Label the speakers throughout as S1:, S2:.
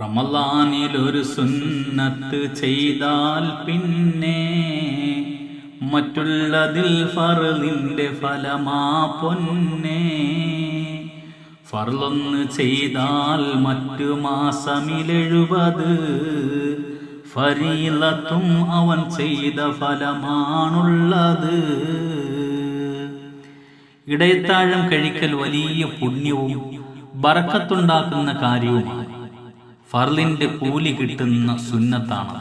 S1: റമലാനിലൊരു സുന്നത്ത് ചെയ്താൽ പിന്നെ മറ്റുള്ളതിൽ ഫറലിന്റെ ഫലമാ പൊന്നെ. ഫർലൊന്ന് ചെയ്താൽ മറ്റു മാസമിലെഴുപത് ഫരീലത്തും അവൻ ചെയ്ത ഫലമാണുള്ളത്. ഇടയത്താഴം കഴിക്കൽ വലിയ പുണ്യവും ബറക്കത്തുണ്ടാക്കുന്ന കാര്യവുമാണ്. ഫർലിന്റെ കൂലി കിട്ടുന്ന സുന്നത്താണ്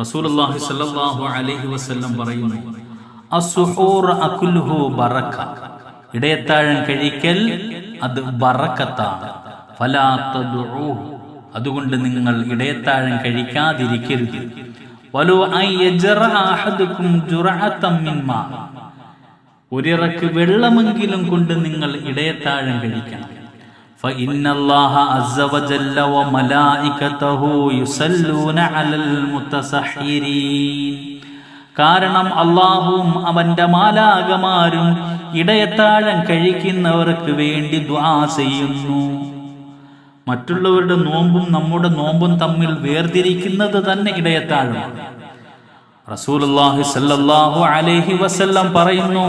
S1: റസൂലുള്ളാഹി സ്വല്ലല്ലാഹു അലൈഹി വസല്ലം പറയുന്നു അസ്സുഹൂർ അകുലുഹു ബറക്ക. ഇടയത്താഴം കഴിക്കൽ അത് ബറക്കത്താണ്. ഫലാ തദ്ഉഹു അതുകൊണ്ട് നിങ്ങൾ ഇടയത്താഴം കഴിക്കാതിരിക്കരുത്. വലു അൻ യജ്റ അഹദുക്കും ജുറഅത്തം മിൻ ഒരിറക്ക് വെള്ളമെങ്കിലും കൊണ്ട് നിങ്ങൾ ഇടയത്താഴം കഴിക്കണം. فإن الله عز وجل وملائكته يصلون على المتسحرين കാരണം അള്ളാഹുവും അവന്റെ മാലാകമാരും ഇടയത്താഴം കഴിക്കുന്നവർക്ക് വേണ്ടി ദ്വാ ചെയ്യുന്നു മറ്റുള്ളവരുടെ നോമ്പും നമ്മുടെ നോമ്പും തമ്മിൽ വേർതിരിക്കുന്നത് തന്നെ ഇടയത്താഴമാണ് റസൂലുള്ളാഹി സല്ലല്ലാഹു അലൈഹി വസല്ലം പറയുന്നു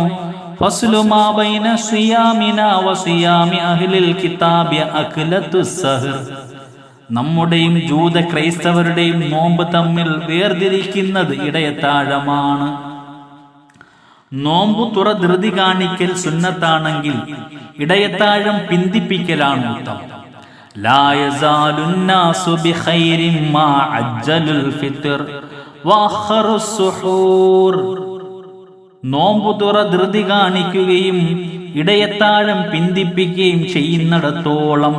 S1: നമ്മുടെയും ജൂത ക്രൈസ്തവരുടെയും നോമ്പ് തമ്മിൽ വേർതിരിക്കുന്നത് ഇടയത്താഴമാണ്. നോമ്പു തുറ ധൃതി കാണിക്കൽ സുന്നത്താണെങ്കിൽ ഇടയത്താഴം പിന്തിപ്പിക്കലാണ് ഉത്തമം. സുഹൂർ. നോമ്പു നോമ്പുതുറ ധൃതി കാണിക്കുകയും ഇടയത്താഴം പിന്തിപ്പിക്കുകയും ചെയ്യുന്നിടത്തോളം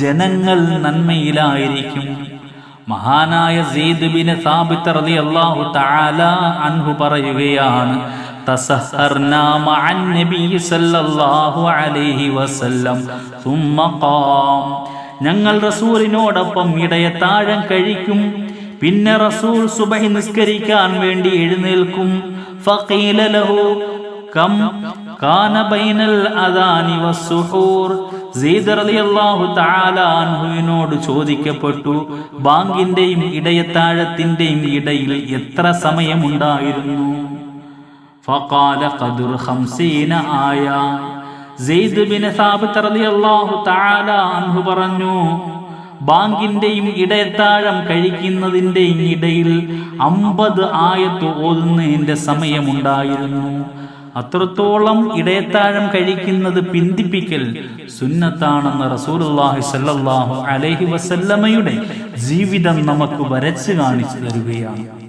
S1: ജനങ്ങൾ നന്മയിലായിരിക്കും. മഹാനായ അള്ളാഹു തആല അൻഹു പറയുകയാണ് തസഹർനാ മഅൻ സല്ലല്ലാഹു അലൈഹി വസല്ലം സുമ്മ ഖാം. ഞങ്ങൾ റസൂലിനോടൊപ്പം ഇടയത്താഴം കഴിക്കും പിന്നെ റസൂൽ സുബഹി നിസ്കരിക്കാൻ വേണ്ടി എഴുന്നേൽക്കും. ഫഖീല له كم കാന ബൈനൽ അദാനി വസ്സുഹൂർ സീദ് റളിയല്ലാഹു തആല അൻഹുവിനോട് ചോദിക്കപ്പെട്ടു ബാങ്കിന്റെയും ഇടയത്താഴത്തിന്റെയും ഇടയിൽ എത്ര സമയമുണ്ടായിരുന്നു? ഫഖാല ഖദർ 50 ആയ സെയ്ദ് ബിൻ സാബിത്ത് റളിയല്ലാഹു തആല അൻഹു പറഞ്ഞു ബാങ്കിന്റെയും ഇടയത്താഴം കഴിക്കുന്നതിന്റെയും ഇടയിൽ അമ്പത് ആയത്ത് ഓതുന്നതിന്റെ സമയമുണ്ടായിരുന്നു. അത്രത്തോളം ഇടയത്താഴം കഴിക്കുന്നത് പിന്തിപ്പിക്കൽ സുന്നത്താണെന്ന് റസൂലുള്ളാഹി സല്ലാഹു അലഹി വസല്ലമയുടെ ജീവിതം നമുക്ക് വരച്ചു കാണിച്ചു തരുകയാണ്.